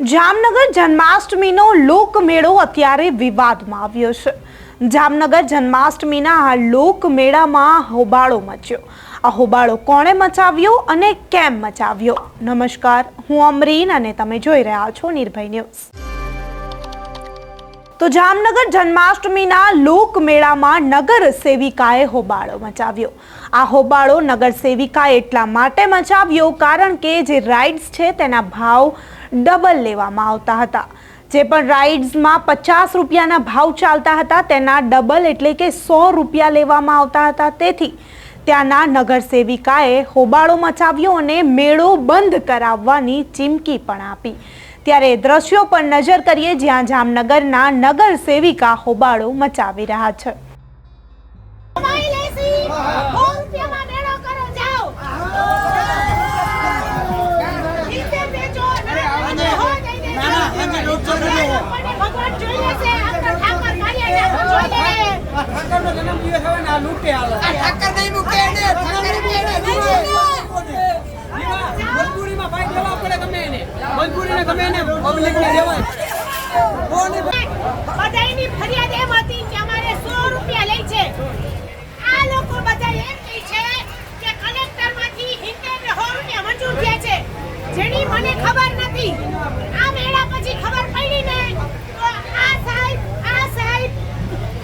જામનગર જન્માષ્ટમીનો લોકમેળો અત્યારે વિવાદમાં આવ્યો છે. જામનગર જન્માષ્ટમીના આ લોકમેળામાં હોબાળો મચ્યો. આ હોબાળો કોણે મચાવ્યો અને કેમ મચાવ્યો? નમસ્કાર, હું અમરીન અને તમે જોઈ રહ્યા છો નિર્ભય ન્યૂઝ. તો જામનગર જન્માષ્ટમીના લોકમેળામાં નગર સેવિકાએ હોબાળો મચાવ્યો. આ હોબાળો નગર સેવિકાએ એટલા માટે મચાવ્યો કારણ કે જે રાઇડ્સ છે તેના ભાવ ડબલ લેવામાં આવતા હતા. જે પણ રાઇડ્સમાં પચાસ રૂપિયાના ભાવ ચાલતા હતા તેના ડબલ એટલે કે સો રૂપિયા લેવામાં આવતા હતા. તેથી ત્યાંના નગર સેવિકાએ હોબાળો મચાવ્યો અને મેળો બંધ કરાવવાની ચીમકી પણ આપી. ત્યારે દ્રશ્યો પર નજર કરીએ જ્યાં જામનગરના નગર સેવિકા હોબાળો મચાવી રહ્યા છે. કમાઈ લેસી સો રૂપિયામાં મેળો કરો જાઓ નીચે બેચો અને હો જઈને ના, ના, અમે દોઢસો રૂપિયા પણ ભગવાન જોઈ લેશે આપણે ઠાકર મારીએ ને જોઈ લે ઠાકરનો જન્મદિવસ હોય ને આ લૂંટે હાલો. ઠાકર નહીં મૂકે એને ઠાકર બી એને જુએ. મજબૂરીમાં ભાઈ દેવા પડે ગમે એને. મજબૂરીને ગમે એને પબ્લિકને દેવાય. કોને બધાયની ફરિયાદ એમ હતી કે અમારે સો રૂપિયા લે છે આ લોકો બધા એમ કહે છે કે કલેક્ટરમાંથી સિત્તેર ને સો રૂપિયા મંજૂર થયા છે જેની મને ખબર નથી આ મેળા પછી ખબર પડી ને તો આ સાહેબ આ સાહેબ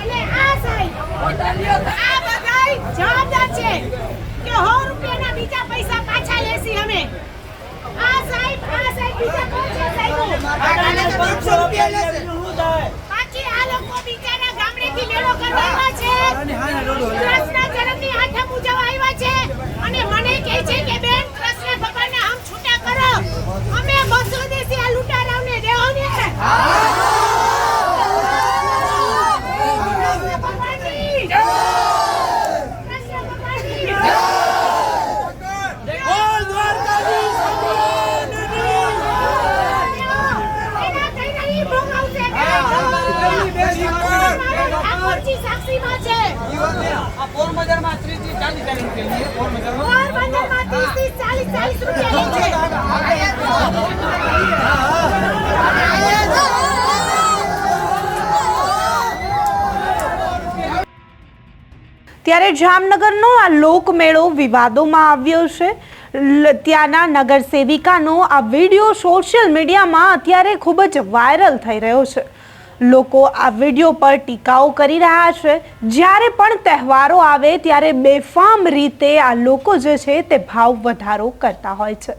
અને આ સાહેબ આ બધાય જવાબદાર છે કે સો રૂપિયાના બીજા પૈસા પાછા લેસી અમે આ સાહેબ આ સાહેબ બીજા કોણ છે દોઢસો રૂપિયા લેશે. બાકી આ લોકો બિચારા ગામડેથી મેળો કરવા આવ્યા છે ઠાકોરજી સાક્ષીમાં છે. આ પોરબંદરમાં 30 થી 40 તારીખ પેલી પોરબંદરમાં. પોરબંદરમાં 30 થી 40 40 રૂપિયા લે છે ત્યારે જામનગરનો આ લોકમેળો વિવાદોમાં આવ્યો છે. ત્યાંના નગરસેવિકાનો આ વીડિયો સોશિયલ મીડિયામાં અત્યારે ખૂબ જ વાયરલ થઈ રહ્યો છે. લોકો આ વીડિયો પર ટીકાઓ કરી રહ્યા છે. જ્યારે પણ તહેવારો આવે, ત્યારે બેફામ રીતે આ લોકો જે છે તે ભાવ વધારો કરતા હોય છે.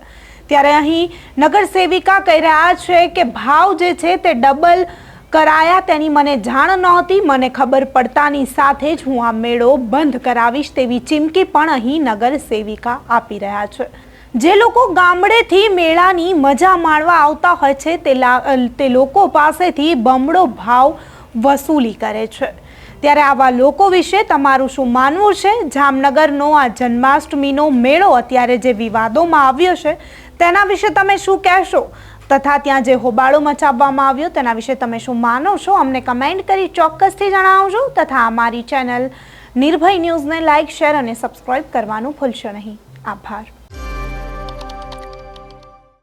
ત્યારે અહીં નગર સેવિકા કહી રહ્યા છે કે ભાવ જે છે તે ડબલ કરાયા તેની મને જાણ નહોતી. મને ખબર પડતાની સાથે જ હું આ મેળો બંધ કરાવીશ તેવી ચીમકી પણ અહીં નગર સેવિકા આપી રહ્યા છે. જે લોકો ગામડેથી મેળાની મજા માણવા આવતા હોય છે, તે તે લોકો પાસેથી બમણો ભાવ વસૂલી કરે છે. ત્યારે આવા લોકો વિશે તમારું શું માનવું છે? જામનગરનો આ જન્માષ્ટમીનો મેળો અત્યારે જે વિવાદોમાં આવ્યો છે, તેના વિશે તમે શું કહેશો? તથા ત્યાં જે હોબાળો મચાવવામાં આવ્યો, તેના વિશે તમે શું માનો છો? અમને કમેન્ટ કરી ચોક્કસથી જણાવજો. તથા અમારી ચેનલ નિર્ભય ન્યૂઝને લાઇક, શેર અને સબસ્ક્રાઇબ કરવાનું ભૂલશો નહીં. આભાર.